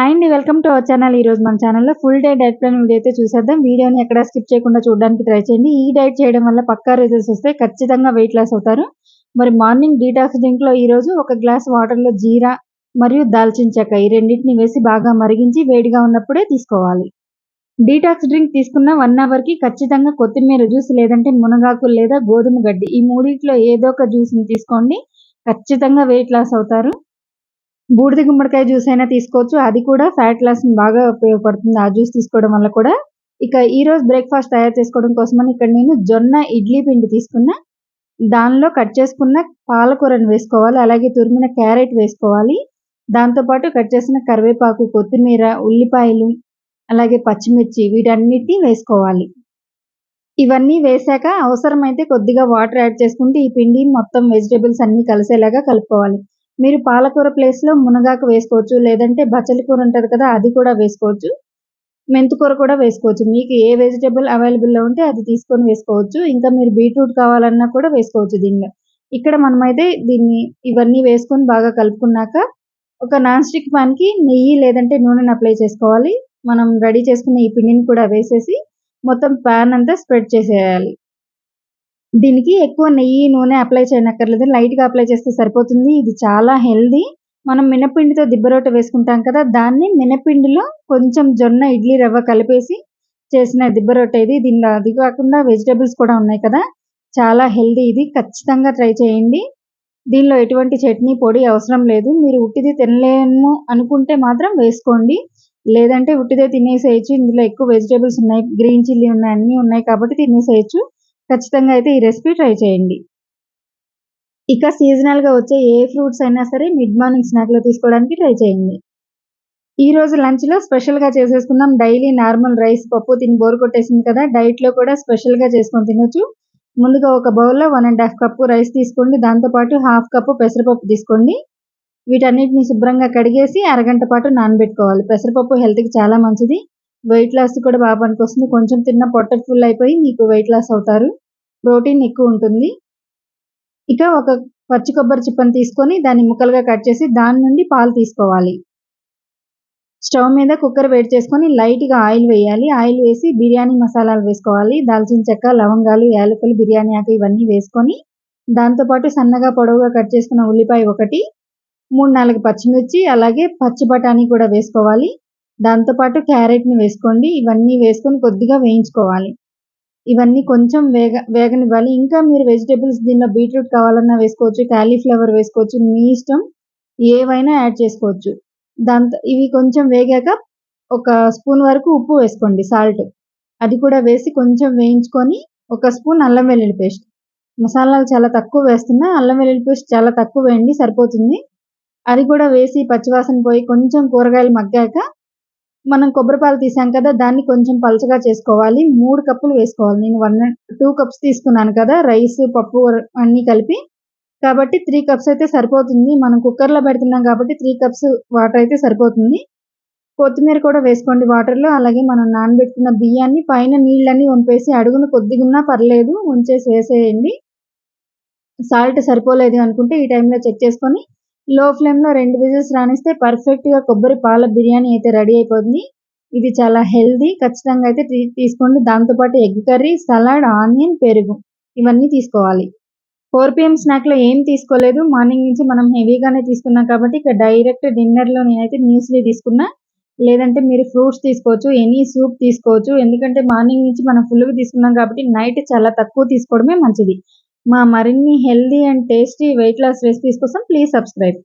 Hi అండి welcome to our channel ఈ రోజు మన ఛానల్లో full day diet plan video అయితే చూసేద్దాం. వీడియోని ఎక్కడ స్కిప్ చేయకుండా చూడడానికి ట్రై చేయండి. ఈ డైట్ చేయడం వల్ల పక్కా రిజల్ట్స్ వస్తే ఖచ్చితంగా వెయిట్ లాస్ అవుతారు. మరి మార్నింగ్ డీటాక్స్ డ్రింక్లో ఈ రోజు ఒక గ్లాస్ వాటర్లో జీరా మరియు దాల్చిన చెక్క ఈ రెండింటిని వేసి బాగా మరిగించి వేడిగా ఉన్నప్పుడే తీసుకోవాలి. డీటాక్స్ డ్రింక్ తీసుకున్న వన్ అవర్కి ఖచ్చితంగా కొత్తిమీర జ్యూస్ లేదంటే మునగాకు లేదా గోధుమ గడ్డి ఈ మూడింటిలో ఏదో ఒక జ్యూస్ని తీసుకోండి. ఖచ్చితంగా వెయిట్ లాస్ అవుతారు. బూడిద గుమ్మడికాయ జ్యూస్ అయినా తీసుకోవచ్చు. అది కూడా ఫ్యాట్ లాస్ బాగా ఉపయోగపడుతుంది. ఆ జ్యూస్ తీసుకోవడం వల్ల కూడా. ఇక ఈ రోజు బ్రేక్ఫాస్ట్ తయారు చేసుకోవడం కోసమని ఇక్కడ నేను జొన్న ఇడ్లీ పిండి తీసుకున్న. దానిలో కట్ చేసుకున్న పాలకూరను వేసుకోవాలి. అలాగే తురిమిన క్యారెట్ వేసుకోవాలి. దాంతోపాటు కట్ చేసిన కరివేపాకు కొత్తిమీర ఉల్లిపాయలు అలాగే పచ్చిమిర్చి వీటన్నిటిని వేసుకోవాలి. ఇవన్నీ వేసాక అవసరమైతే కొద్దిగా వాటర్ యాడ్ చేసుకుంటే ఈ పిండి మొత్తం వెజిటేబుల్స్ అన్నీ కలిసేలాగా కలుపుకోవాలి. మీరు పాలకూర ప్లేస్లో మునగాకు వేసుకోవచ్చు లేదంటే బచ్చలి కూర ఉంటుంది కదా అది కూడా వేసుకోవచ్చు. మెంతికూర కూడా వేసుకోవచ్చు. మీకు ఏ వెజిటేబుల్ అవైలబుల్లో ఉంటే అది తీసుకొని వేసుకోవచ్చు. ఇంకా మీరు బీట్రూట్ కావాలన్నా కూడా వేసుకోవచ్చు దీనిలో. ఇక్కడ మనమైతే దీన్ని ఇవన్నీ వేసుకొని బాగా కలుపుకున్నాక ఒక నాన్ స్టిక్ పాన్కి నెయ్యి లేదంటే నూనెను అప్లై చేసుకోవాలి. మనం రెడీ చేసుకున్న ఈ పిండిని కూడా వేసేసి మొత్తం ప్యాన్ అంతా స్ప్రెడ్ చేసేయాలి. దీనికి ఎక్కువ నెయ్యి నూనె అప్లై చేయనక్కర్లేదు. లైట్గా అప్లై చేస్తే సరిపోతుంది. ఇది చాలా హెల్దీ మనం మినపిండితో దిబ్బరొట్టె వేసుకుంటాం కదా దాన్ని మినపిండిలో కొంచెం జొన్న ఇడ్లీ రవ్వ కలిపేసి చేసిన దిబ్బరొట్టె ఇది. దీనిలో అది కాకుండా వెజిటేబుల్స్ కూడా ఉన్నాయి కదా. చాలా హెల్దీ ఇది. ఖచ్చితంగా ట్రై చేయండి. దీనిలో ఎటువంటి చట్నీ పొడి అవసరం లేదు. మీరు ఉట్టిది తినలేము అనుకుంటే మాత్రం వేసుకోండి. లేదంటే ఉట్టిదే తినేసేయచ్చు. ఇందులో ఎక్కువ వెజిటేబుల్స్ ఉన్నాయి. గ్రీన్ చిల్లీ ఉన్నాయి అన్నీ ఉన్నాయి కాబట్టి తినేసేయచ్చు. ఖచ్చితంగా అయితే ఈ రెసిపీ ట్రై చేయండి. ఇక సీజనల్గా వచ్చే ఏ ఫ్రూట్స్ అయినా సరే మిడ్ మార్నింగ్ స్నాక్లో తీసుకోవడానికి ట్రై చేయండి. ఈ రోజు లంచ్లో స్పెషల్గా చేసేసుకుందాం. డైలీ నార్మల్ రైస్ పప్పు తిని బోర్ కొట్టేసింది కదా డైట్లో కూడా స్పెషల్గా చేసుకొని తినొచ్చు. ముందుగా ఒక బౌల్లో one and half cup rice తీసుకోండి. దాంతోపాటు హాఫ్ కప్పు పెసరపప్పు తీసుకోండి. వీటన్నిటిని శుభ్రంగా కడిగేసి అరగంట పాటు నానబెట్టుకోవాలి. పెసరపప్పు హెల్త్కి చాలా మంచిది. వెయిట్ లాస్ కూడా బాగా పనికొస్తుంది. కొంచెం తిన్న పొట్ట ఫుల్ అయిపోయి మీకు వెయిట్ లాస్ అవుతారు. ప్రోటీన్ ఎక్కువ ఉంటుంది. ఇక ఒక పచ్చి కొబ్బరి చిప్పను తీసుకొని దాన్ని ముక్కలుగా కట్ చేసి దాని నుండి పాలు తీసుకోవాలి. స్టవ్ మీద కుక్కర్ వేడి చేసుకొని లైట్గా ఆయిల్ వేయాలి. ఆయిల్ వేసి బిర్యానీ మసాలాలు వేసుకోవాలి. దాల్చిన చెక్క లవంగాలు యాలకులు బిర్యానీ ఆకు ఇవన్నీ వేసుకొని దాంతోపాటు సన్నగా పొడవుగా కట్ చేసుకున్న ఉల్లిపాయ ఒకటి మూడు నాలుగు పచ్చిమిర్చి అలాగే పచ్చి బఠానీ కూడా వేసుకోవాలి. దాంతోపాటు క్యారెట్ని వేసుకోండి. ఇవన్నీ వేసుకొని కొద్దిగా వేయించుకోవాలి. ఇవన్నీ కొంచెం వేగ వేగనివ్వాలి. ఇంకా మీరు వెజిటేబుల్స్ దీనిలో బీట్రూట్ కావాలన్నా వేసుకోవచ్చు క్యాలీఫ్లవర్ వేసుకోవచ్చు మీ ఇష్టం ఏవైనా యాడ్ చేసుకోవచ్చు. దాంతో ఇవి కొంచెం వేగాక ఒక స్పూన్ వరకు ఉప్పు వేసుకోండి సాల్ట్. అది కూడా వేసి కొంచెం వేయించుకొని ఒక స్పూన్ అల్లం వెల్లుల్లి పేస్ట్. మసాలాలు చాలా తక్కువ వేస్తున్నా అల్లం వెల్లుల్లి పేస్ట్ చాలా తక్కువ వేయండి సరిపోతుంది. అది కూడా వేసి పచ్చివాసన పోయి కొంచెం కూరగాయలు మగ్గాక మనం కొబ్బరి పాలు తీసాం కదా దాన్ని కొంచెం పలచగా చేసుకోవాలి. మూడు కప్పులు వేసుకోవాలి. నేను వన్ టూ కప్స్ తీసుకున్నాను కదా రైస్ పప్పు అన్నీ కలిపి. కాబట్టి త్రీ కప్స్ అయితే సరిపోతుంది. మనం కుక్కర్లో పెడుతున్నాం కాబట్టి త్రీ కప్స్ వాటర్ అయితే సరిపోతుంది. కొత్తిమీర కూడా వేసుకోండి వాటర్లో. అలాగే మనం నానబెట్టుకున్న బియ్యాన్ని పైన నీళ్ళన్నీ వంపేసి అడుగును కొద్దిగా పర్లేదు ఉంచేసి వేసేయండి. సాల్ట్ సరిపోలేదు అనుకుంటే ఈ టైంలో చెక్ చేసుకొని లో ఫ్లేమ్లో రెండు విజిల్స్ రానిస్తే పర్ఫెక్ట్గా కొబ్బరి పాల బిర్యానీ అయితే రెడీ అయిపోతుంది. ఇది చాలా హెల్దీ ఖచ్చితంగా అయితే తీసుకోండి. దాంతోపాటు ఎగ్ కర్రీ సలాడ్ ఆనియన్ పెరుగు ఇవన్నీ తీసుకోవాలి. ఫోర్ పిఎం స్నాక్లో ఏం తీసుకోలేదు. మార్నింగ్ నుంచి మనం హెవీగానే తీసుకున్నాం కాబట్టి ఇక డైరెక్ట్ డిన్నర్లో నేనైతే న్యూస్లీ తీసుకున్నా. లేదంటే మీరు ఫ్రూట్స్ తీసుకోవచ్చు ఎనీ సూప్ తీసుకోవచ్చు. ఎందుకంటే మార్నింగ్ నుంచి మనం ఫుల్గా తీసుకున్నాం కాబట్టి నైట్ చాలా తక్కువ తీసుకోవడమే మంచిది. మా మరిన్ని healthy and tasty weight loss recipes కోసం ప్లీజ్ సబ్స్క్రైబ్.